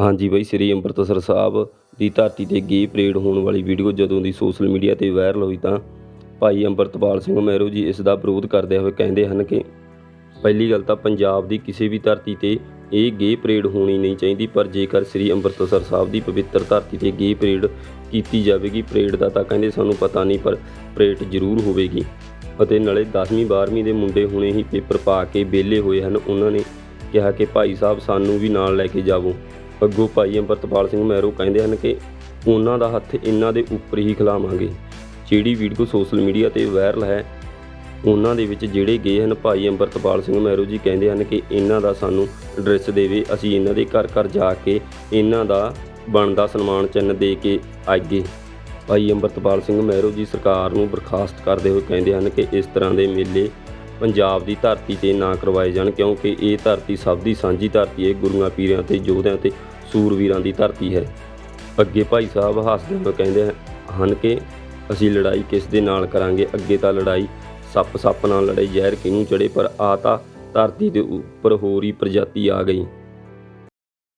ਹਾਂਜੀ ਬਾਈ, ਸ੍ਰੀ ਅੰਮ੍ਰਿਤਸਰ ਸਾਹਿਬ ਦੀ ਧਰਤੀ ਤੇ ਗੇ ਪਰੇਡ ਹੋਣ ਵਾਲੀ ਵੀਡੀਓ ਜਦੋਂ ਦੀ ਸੋਸ਼ਲ ਮੀਡੀਆ ਤੇ ਵਾਇਰਲ ਹੋਈ ਤਾਂ ਭਾਈ ਅੰਮ੍ਰਿਤਪਾਲ ਸਿੰਘ ਮਹਿਰੋ ਜੀ ਇਸ ਦਾ ਵਿਰੋਧ ਕਰਦੇ ਹੋਏ ਕਹਿੰਦੇ ਹਨ ਕਿ ਪਹਿਲੀ ਗੱਲ ਤਾਂ ਪੰਜਾਬ ਦੀ ਕਿਸੇ ਵੀ ਧਰਤੀ ਤੇ ਇਹ ਗੇ ਪਰੇਡ ਹੋਣੀ ਨਹੀਂ ਚਾਹੀਦੀ, ਪਰ ਜੇਕਰ ਸ੍ਰੀ ਅੰਮ੍ਰਿਤਸਰ ਸਾਹਿਬ ਦੀ ਪਵਿੱਤਰ ਧਰਤੀ ਤੇ ਗੇ ਪਰੇਡ ਕੀਤੀ ਜਾਵੇਗੀ, ਪਰੇਡ ਦਾ ਤਾਂ ਕਹਿੰਦੇ ਸਾਨੂੰ ਪਤਾ ਨਹੀਂ, ਪਰ ਪਰੇਡ ਜ਼ਰੂਰ ਹੋਵੇਗੀ। ਅਤੇ ਨਾਲੇ 10ਵੀਂ 12ਵੀਂ ਦੇ ਮੁੰਡੇ ਹੁਣੇ ਹੀ ਪੇਪਰ ਪਾ ਕੇ ਵਿਹਲੇ ਹੋਏ ਹਨ, ਉਹਨਾਂ ਨੇ ਕਿਹਾ ਕਿ ਭਾਈ ਸਾਹਿਬ, ਸਾਨੂੰ ਵੀ ਨਾਲ ਲੈ ਕੇ ਜਾਵੋ। ਅੱਗੋਂ ਭਾਈ ਅੰਮ੍ਰਿਤਪਾਲ ਸਿੰਘ ਮਹਿਰੂ ਕਹਿੰਦੇ ਹਨ ਕਿ ਉਹਨਾਂ ਦਾ ਹੱਥ ਇਹਨਾਂ ਦੇ ਉੱਪਰ ਹੀ ਖਿਲਾਵਾਂਗੇ। ਜਿਹੜੀ ਵੀਡੀਓ ਸੋਸ਼ਲ ਮੀਡੀਆ ਤੇ ਵਾਇਰਲ ਹੈ, ਉਹਨਾਂ ਦੇ ਵਿੱਚ ਜਿਹੜੇ ਗਏ ਹਨ ਭਾਈ ਅੰਮ੍ਰਿਤਪਾਲ ਸਿੰਘ ਮਹਿਰੂ ਜੀ ਕਹਿੰਦੇ ਹਨ ਕਿ ਇਹਨਾਂ ਦਾ ਸਾਨੂੰ ਐਡਰੈਸ ਦੇਵੇ, ਅਸੀਂ ਇਹਨਾਂ ਦੇ ਘਰ ਘਰ ਜਾ ਕੇ ਇਹਨਾਂ ਦਾ ਬਣਦਾ ਸਨਮਾਨ ਚਿੰਨ੍ਹ ਦੇ ਕੇ ਆਈਏ। ਭਾਈ ਅੰਮ੍ਰਿਤਪਾਲ ਸਿੰਘ ਮਹਿਰੂ ਜੀ ਸਰਕਾਰ ਨੂੰ ਬਰਖਾਸਤ ਕਰਦੇ ਹੋਏ ਕਹਿੰਦੇ ਹਨ ਕਿ ਇਸ ਤਰ੍ਹਾਂ ਦੇ ਮੇਲੇ ਪੰਜਾਬ ਦੀ ਧਰਤੀ ਤੇ ਨਾ ਕਰਵਾਏ ਜਾਣ, ਕਿਉਂਕਿ ਇਹ ਧਰਤੀ ਸਭ ਦੀ ਸਾਂਝੀ ਧਰਤੀ ਹੈ, ਗੁਰੂਆਂ, ਪੀਰਾਂ ਤੇ ਯੋਧਿਆਂ ਤੇ ਸੂਰਵੀਰਾਂ ਦੀ ਧਰਤੀ ਹੈ। ਅੱਗੇ ਭਾਈ ਸਾਹਿਬ ਹੱਸਦੇ ਹੋਏ ਕਹਿੰਦੇ ਹਨ ਕਿ ਅਸੀਂ ਲੜਾਈ ਕਿਸ ਦੇ ਨਾਲ ਕਰਾਂਗੇ? ਅੱਗੇ ਤਾਂ ਲੜਾਈ ਸੱਪ ਸੱਪ ਨਾਲ ਲੜੇ ਜ਼ਹਿਰ ਕਿਹਨੂੰ ਚੜੇ ਪਰ ਆ ਤਾਂ ਧਰਤੀ ਦੇ ਉੱਪਰ ਹੋਰ ਹੀ ਪ੍ਰਜਾਤੀ ਆ ਗਈ।